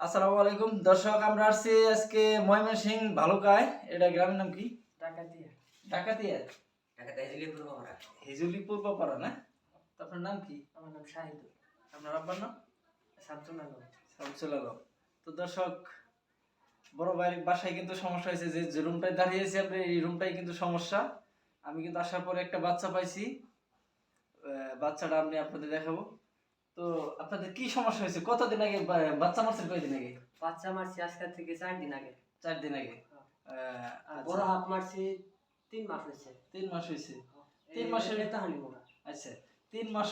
আসসালামু আলাইকুম। দর্শক আমরা আসছি আজকে ময়মনসিং ভালুকায় এটা গ্রামের নাম কি? ডাকাতিয়া। ডাকাতিয়া? হিজুলি পূর্বপাড়া না? তো আপনার নাম কি? আমার নাম শাহিদুল। আপনার আব্বার নাম? শামসুল আলম শামসুল আলম তো দর্শক বড় ভাইয়ের বাসায় কিন্তু সমস্যা হয়েছে যে যে রুমটায় দাঁড়িয়েছি আমরা এই রুমটাই কিন্তু সমস্যা। আমি কিন্তু আসার পরে একটা বাচ্চা পাইছি। বাচ্চাটা আমি আপনাদের দেখাবো। তো আপনাদের কি সমস্যা হয়েছে? কতদিন আগে বাচ্চা মারছেন কয়দিন আগে? বাচ্চা মারছি আজকের থেকে চার দিন আগে। চার দিন আগে? আর আচ্ছা, বড় হাফ মারছি তিন মাস হয়েছে। তিন মাস হয়েছে? তিন তিন মাসের- তাহানি মোড়া আচ্ছা। তিন মাস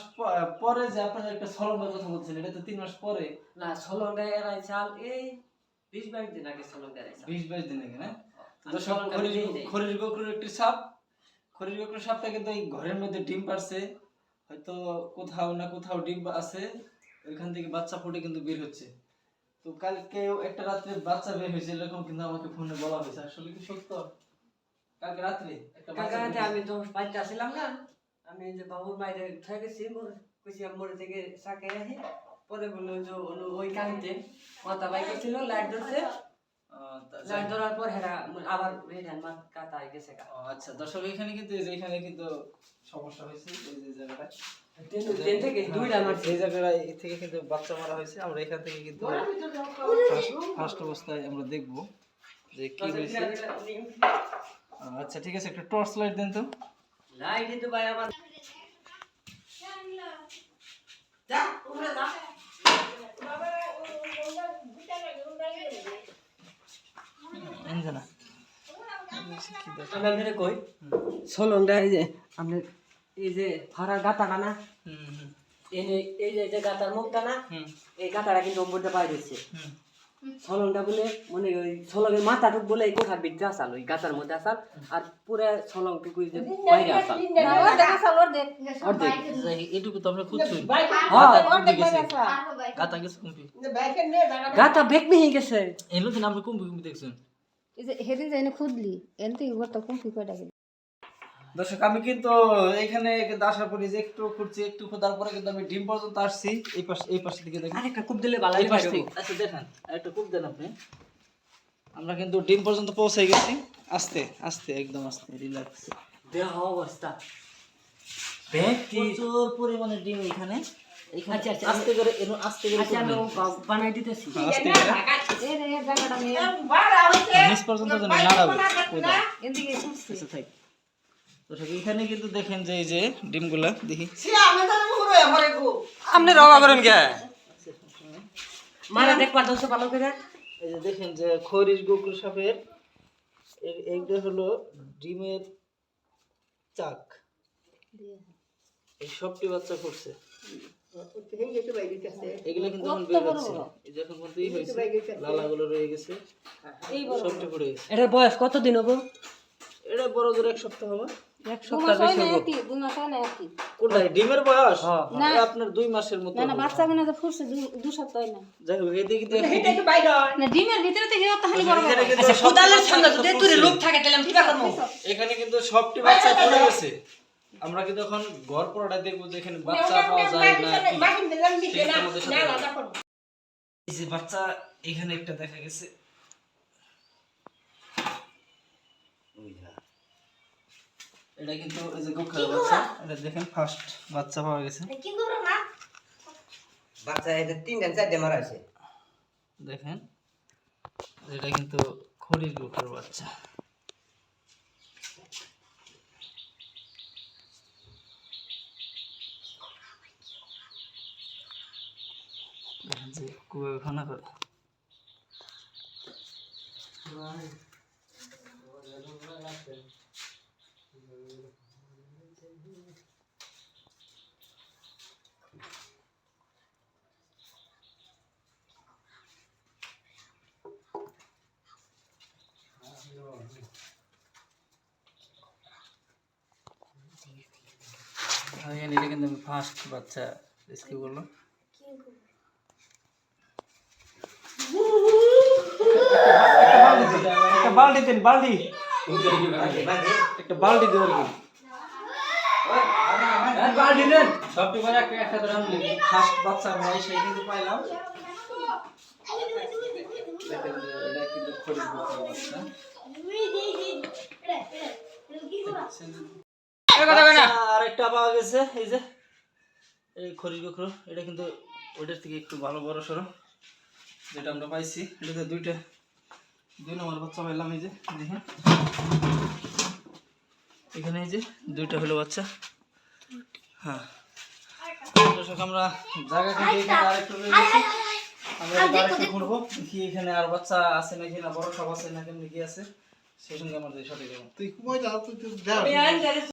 পরে যে আপনারা একটা সলঙ্গের কথা বলছেন এটা তো তিন মাস পরে? না সলং দেয় এরাই চাল এই বিশ বাইশ দিন আগে সলং দেয় এরাই বিশ বাইশ দিন আগে না? দেই। খরির গোকুরের একটি সাপ খরির গোকুরের সাপটা কিন্তু এই ঘরের মধ্যে ডিম পারছে হয়তো কোথাও না কোথাও ডিম আছে ওইখান থেকে বাচ্চা ফুটে কিন্তু বের হচ্ছে। তো কালকে একটা রাত্রে বাচ্চা বের হয়েছে এরকম কিন্তু আমাকে ফোনে বলা হয়েছে। আসলে কি সত্য? কালকে রাত্রে একটা কালকে রাতে আমি তো বাড়িতে আসলাম না আমি যে বাবুর বাইরে উঠে গেছি মোর- কইছি আমি থেকে সাকে আহি পরে বলল যে ওই কাহিতে মাথা বাইকে ছিল লাইট ধরছে। আহ, তা- ধরার পর হেরা আবার রেডান মাথা কাটায় গেছে আচ্ছা দর্শক এখানে কিন্তু এখানে কিন্তু সমস্যা হয়েছে এই যে জায়গাটা। ট্রেন- থেকে দুইটা মারছে এই থেকে কিন্তু বাচ্চা মারা হয়েছে। আমরা এখান থেকে কিন্তু ফার্স্ট অবস্থায় আমরা দেখব যে কি হয়েছে। আচ্ছা ঠিক আছে একটা টর্চ লাইট দেন তো। লাইট দিতে ভাই আমার যা উপরে যা এনজানা আমি আপনাদের কই? সোলংটা এই যে এই যে ফাড়ার গাতাটা না? হুম হুম। এই যে- এই যে যে গাতার মুখটা না? এই গাতাটা কিন্তু পাই দিচ্ছে। বলে মানে ওই মাথাটুক বলে এই কোঠার ভিতরে আসাল? ওই গাতার মধ্যে আসাল। আর পুরো সলংটুকু এই যে বাইরে আসাল। এটুকু তো আমরা খুঁজছি। হ্যাঁ গাতা গেছে। কুম্পি গাতা বেগ মিহি গেছে। এলো দিন আমরা কুম্পি কুম্পি দেখছেন। এই যে হেদিন যাই না খুদলি এন থেকে করতে কোন কি কয়টা গেল দর্শক আমি কিন্তু এখানে কিন্তু আসার পরে যে একটু খুঁজছি একটু খোঁজার পরে কিন্তু আমি ডিম পর্যন্ত আসছি। এই পাশে এই পাশে দিকে দেখেন। আরেকটা কূপ দিলে ভালো এই পাশ আচ্ছা দেখেন। একটা কূপ দেন আপনি। আমরা কিন্তু ডিম পর্যন্ত পৌঁছে গেছি। আস্তে আস্তে একদম আস্তে রিল্যাক্স দেহ অবস্থা। ব্যক্তি প্রচুর পরিমাণে ডিম এখানে। আস্তে করে এনো আস্তে করে আচ্ছা আমি বানাই দিতেছি। আস্তে করে। পর্যন্ত যেন আচ্ছা থাক। এখানে কিন্তু দেখেন যে এই যে ডিমগুলা দেখি। আপনি রবা করেন কে? মারা দেখবার দোষ ভালো করে। এই যে দেখেন যে খরিশ গোকুল সাপের এইটা হলো ডিমের চাক। এই সবটি বাচ্চা করছে এগুলো কিন্তু এখন বের হচ্ছে এই যে এখন হয়েছে লালাগুলো রয়ে গেছে। সবটি পড়ে গেছে। এটার বয়স কত হব? এটা বড় জোর এক সপ্তাহ হবে। এক সপ্তাহ বেশি না দুই মাস হয় না একই। কোনটায় ডিমের বয়স? হ্যাঁ, না। আপনার দুই মাসের মতো না না বাচ্চা কিনা তো ফুটছে সপ্তাহ হয় না। যাই হোক এদিকে কিন্তু না ডিমের ভিতরে থেকে তাহলে বড় বড়। এখানে কিন্তু আচ্ছা কোদালের বাচ্চা যদি তুই লোক থাকে তাহলে আমি কি করব? এখানে কিন্তু সবটি বাচ্চা পড়ে গেছে। আমরা কিন্তু এখন ঘর পড়াটা দেখব যে এখানে বাচ্চা পাওয়া যায় না। এই যে বাচ্চা এখানে একটা দেখা গেছে। এটা কিন্তু এই যে গোখার বাচ্চা। এটা দেখেন ফার্স্ট বাচ্চা পাওয়া গেছে। বাচ্চা এদের তিনটা চারটে মারা আছে দেখেন এটা কিন্তু খড়ির গোখার বাচ্চা। যে কুয়াবে খানা করে। ভাইয়া কিন্তু আমি ফার্স্ট বাচ্চা রেস্কিউ করলাম একটা বালতি দেন বালতি একটা বালতি দেন আর বালতি দেন সবটি করে একটা একটা ধরে আনলি ফার্স্ট বাচ্চা আমরা সেই কিন্তু পাইলাম। বাচ্চা আরেকটা পাওয়া গেছে এই যে। এই গোখরো এটা কিন্তু ওইটার থেকে একটু ভালো বড় সড়ো যেটা আমরা পাইছি এটাতে দুইটা। দুই নম্বর বাচ্চা পাইলাম এই যে দেখেন। এখানে এই যে দুইটা হলো বাচ্চা। হ্যাঁ। দর্শক আমরা জায়গা থেকে এখানে আরেকটু গেছি। আমরা আরেকটু ঘুরবো। দেখি এখানে আর বাচ্চা আছে নাকি না বড় সব আছে না কেমনি কি আছে। সেই সঙ্গে আমাদের তুই তুই